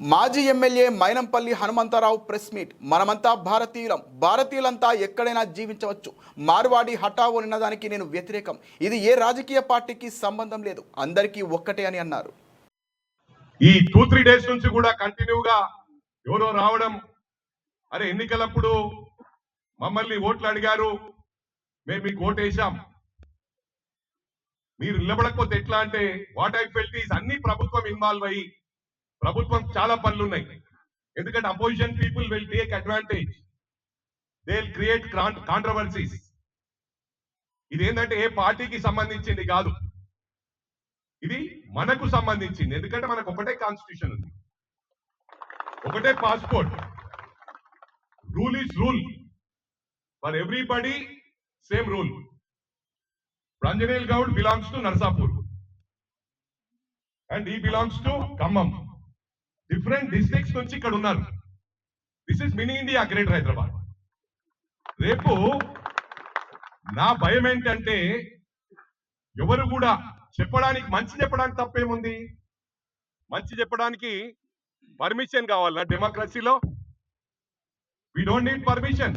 మాజీ MLA Mynampally Hanumantharao press meet. మనమంతా భారతీయులం. భారతీయులంతా ఎక్కడైనా జీవించవచ్చు. మార్వాడి హఠావో నిన్నదానికి నేను వ్యతిరేకం. ఇది ఏ రాజకీయ పార్టీకి సంబంధం లేదు. అందరికీ ఒక్కటే అని అన్నారు. ఈ టూ త్రీ డేస్ నుంచి కూడా కంటిన్యూగా ఎవరో రావడం. అరే ఎన్నికలప్పుడు మమ్మల్ని ఓట్లు అడిగారు. మేము మీకు ఓటు వేసాం మీరు నిలబడకపోతే ఎట్లా అంటే వాట్ ఐ ఫెల్ట్ ఈస్ అన్ని ప్రభుత్వం ఇన్వాల్వ్ అయ్యి ప్రభుత్వం చాలా పనులు ఉన్నాయి ఎందుకంటే opposition people will take advantage they will create controversies ఇది ఏంటంటే ఏ పార్టీకి సంబంధించింది కాదు. ఇది మనకు సంబంధించింది. ఎందుకంటే మనకు ఒకటే కాన్స్టిట్యూషన్ ఉంది. ఒకటే passport rule is rule for everybody same rule రంజనేల్ Goud belongs to Narsapur and he belongs to Khammam different districts నుంచి ఇక్కడ ఉన్నారు. This is mini India greater Hyderabad రేపు నా భయం ఏంటంటే ఎవరు కూడా చెప్పడానికి మంచి చెప్పడానికి తప్పేముంది? మంచి చెప్పడానికి పర్మిషన్ కావాలా డెమోక్రసీలో వి డోంట్ నీడ్ పర్మిషన్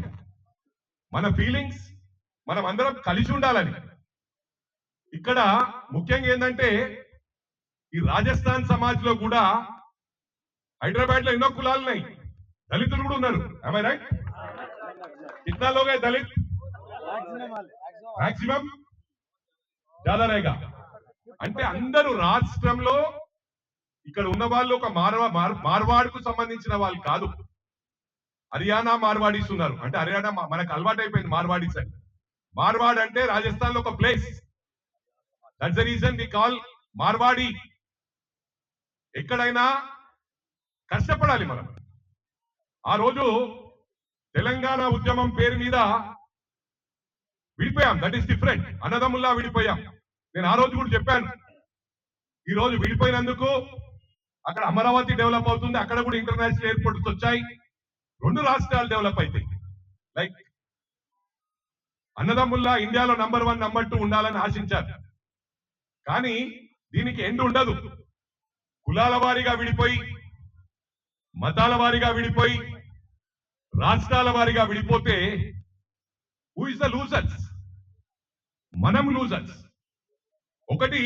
మన ఫీలింగ్స్ మనం అందరం కలిసి ఉండాలని. ఇక్కడ ముఖ్యంగా ఏంటంటే ఈ రాజస్థాన్ సమాజ్లో కూడా హైదరాబాద్లో ఎన్నో కులాలు ఉన్నాయి. దళితులు కూడా ఉన్నారు. ఐ రైట్ कितना लोग అంటే అందరూ రాష్ట్రంలో ఇక్కడ ఉన్న వాళ్ళు ఒక మార్వా మార్వాడ్కు సంబంధించిన వాళ్ళు కాదు. హర్యానా మార్వాడీస్ ఉన్నారు. అంటే హర్యానా మనకు అలవాటు అయిపోయింది మార్వాడీస్ అని. మార్వాడ్ అంటే రాజస్థాన్లో ఒక place. That's the reason we call Marwari. ఎక్కడైనా కష్టపడాలి మనం. ఆ రోజు తెలంగాణ ఉద్యమం పేరు మీద విడిపోయాం. దట్ ఈస్ డిఫరెంట్ అన్నదమ్ముల్లా విడిపోయాం. నేను ఆ రోజు కూడా చెప్పాను. ఈ రోజు విడిపోయినందుకు అక్కడ అమరావతి డెవలప్ అవుతుంది. అక్కడ కూడా ఇంటర్నేషనల్ ఎయిర్పోర్ట్స్ వచ్చాయి. రెండు రాష్ట్రాలు డెవలప్ అవుతాయి లైక్ అన్నదమ్ముల్లా ఇండియాలో నంబర్ వన్ నంబర్ టూ ఉండాలని ఆశించారు. కానీ దీనికి ఎండ్ ఉండదు. కులాల వారీగా విడిపోయి మతాల వారీగా విడిపోయి రాష్ట్రాల వారిగా విడిపోతే హూ ఇస్ ద లూజర్స్ మనం లూజర్స్ ఒకటి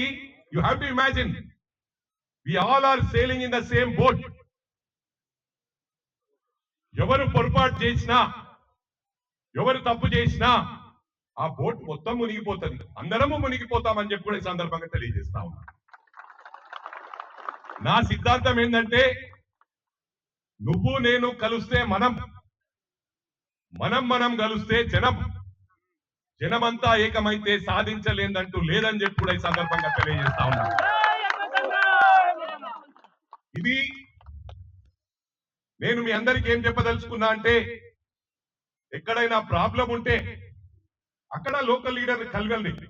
you have to imagine we all are sailing in the same boat ఎవరు పొరపాటు చేసినా ఎవరు తప్పు చేసినా ఆ బోట్ మొత్తం మునిగిపోతుంది. అందరము మునిగిపోతామని చెప్పి కూడా ఈ సందర్భంగా తెలియజేస్తా ఉన్నా. నా సిద్ధాంతం ఏంటంటే నువ్వు నేను కలిస్తే మనం. మనం మనం కలిస్తే జనం. జనమంతా ఏకమైతే సాధించలేదంటూ లేదని చెప్పి కూడా ఈ సందర్భంగా తెలియజేస్తా ఉన్నా. ఇది నేను మీ అందరికి ఏం చెప్పదలుచుకున్నా అంటే ఎక్కడైనా ప్రాబ్లం ఉంటే అక్కడ లోకల్ లీడర్ కలగండి